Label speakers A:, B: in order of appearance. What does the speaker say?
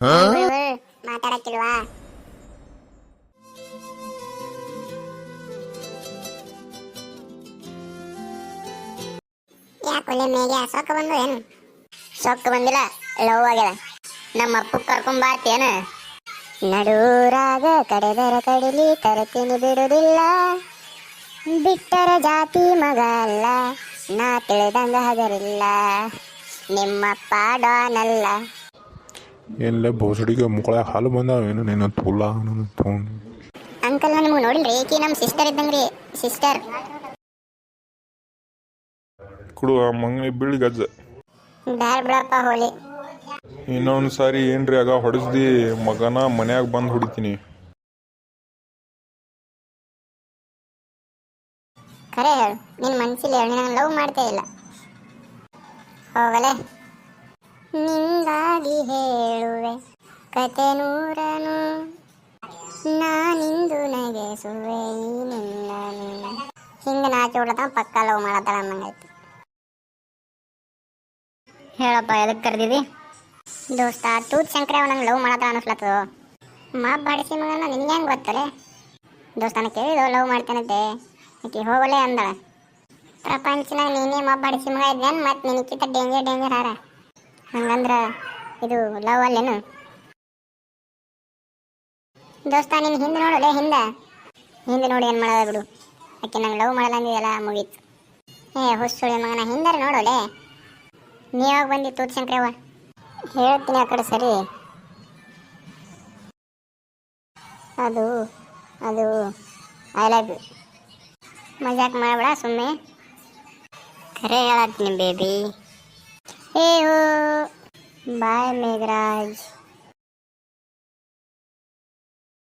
A: ಮಾತಾಡಕ್ಕಿಲ್ವಾ? ಯಾಕೊಳ್ಳೆ ಮೇಗೆ? ಸೊಕ್ಕ ಬಂದು ಏನು? ಸೊಕ್ಕ ಬಂದಿಲ್ಲ ಲವ್ ಆಗ್ಯದ. ನಮ್ಮ ಅಪ್ಪ ಕರ್ಕೊಂಡ್ ಬಾರ್ತೇನ ನಡೂರಾಗ ಕಡೆದರ ಕಡಿಲಿ, ತರತೀನಿ ಬಿಡುದಿಲ್ಲ. ಬಿಟ್ಟರ ಜಾತಿ ಮಗ ಅಲ್ಲ, ನಾ ತಿಳಿದಂಗ ಹಗರಿಲ್ಲ. ನಿಮ್ಮಪ್ಪ ಡಾನಲ್ಲ
B: ಎಲ್ಲ ಬೋಸಡಿಗೆ ಮುಕ್ಕಳ ಹಾಲು ಬಂದಾವೇನು ನಿನ್ನ ತುಲ ನನ್ನ ತೊಗೊಂಡು
A: ಅಂಕಲ್ ನಿಮಗೆ ನೋಡಿಲ್ರಿ ಈಕಿ ನಮ್ಮ ಸಿಸ್ಟರ್ ಇದ್ದಂಗ್ರಿ ಸಿಸ್ಟರ್
C: ಕುಡು ಆ ಮಂಗನಿ ಬೀಳಿ ಗಜ್ಜ.
A: ಬ್ಯಾರ್ ಬಿಡಪ್ಪ ಹೋಲಿ.
C: ಇನ್ನೊಂದು ಸಾರಿ ಏನ್ರಿ ಆಗ ಹೊಡೆಸ್ದಿ ಮಗನ ಮನ್ಯಾಗ ಬಂದು ಹೊಡಿತೀನಿ.
A: ಖರೆ ಹೇಳು ನಿನ್ನ ಮನ್ಸಿಲ್ಲ ಹೇಳು ನಾನು ಲವ್ ಮಾಡ್ತಾ ಇಲ್ಲ. ಹೋಗಲೆ. ನಿಂಗಾಗಿ ಹೇಳುವೆ. ಕತೆ ನೂರನು, ನಾನಿಂದು ನಗೆಸುವೆ ಈ ಹಿಂಗ ಹಿಂಗೆ ಪಕ್ಕ ಲವ್ ಮಾಡತ್ತಾಳ ಅನ್ನಂಗೈತಿ ಹೇಳಪ್ಪ ಎದಕ್ಕೆ ಕರೆದಿದಿ? ದೋಸ್ತ, ತೂತ್ ಶಂಕರ ನಂಗೆ ಲವ್ ಮಾಡತ್ತಾಳ ಅನಿಸ್ಲತ್ತದ? ಮಾ ಬಾಡಿಸಿ ಮಗನ, ನಿನ್ಗೆ ಹೆಂಗೆ ಗೊತ್ತಲೆ? ದೋಸ್ತನ ಕೇಳಿದು ಲವ್ ಮಾಡ್ತೇನಂತೆ ಆಕಿ ಹೋಗಲೇ ಅಂದಳ. ಪ್ರಪಂಚನಾಗ ನೀನೇ ಮಬ್ಬಡಿಸಿ ಮಗ ಇದ್ದೇನು ಮತ್ತೆ ನಿನಕ್ಕಿಂತ ಡೇಂಜರ್ ಡೇಂಜರ್ ಹಾರ. ಹಂಗಂದ್ರ ಇದು ಲವ್ ಅಲ್ಲೇನು? ದೋಸ್ತ, ನಿನ್ ಹಿಂದೆ ನೋಡಲೆ ಹಿಂದೆ. ಹಿಂದೆ ನೋಡಿ ಏನು ಮಾಡೋದ ಬಿಡು. ಆಕೆ ನಂಗೆ ಲವ್ ಮಾಡಲಂಗಿದೆಲ್ಲ ಮುಗೀತು. ಏ ಹುಸ್ಸುಳಿ ಮಗನ, ಹಿಂದಾರ ನೋಡೋಲೆ ಯಾವಾಗ ಬಂದಿ ತೂತ್ ಶಂಕ್ರವ್ವ? ಹೇಳ್ತೀನಿ ಆ ಕಡೆ ಸರಿ. ಅದು ಅದು ಐ ಲವ್ ಯು ಮಜಾಕ್ ಮಾಡಬೇಡ ಸುಮ್ಮನೆ ಖರೆ ಹೇಳತ್ತೀನಿ ಬೇಬಿ Eu. Bye, Megrade.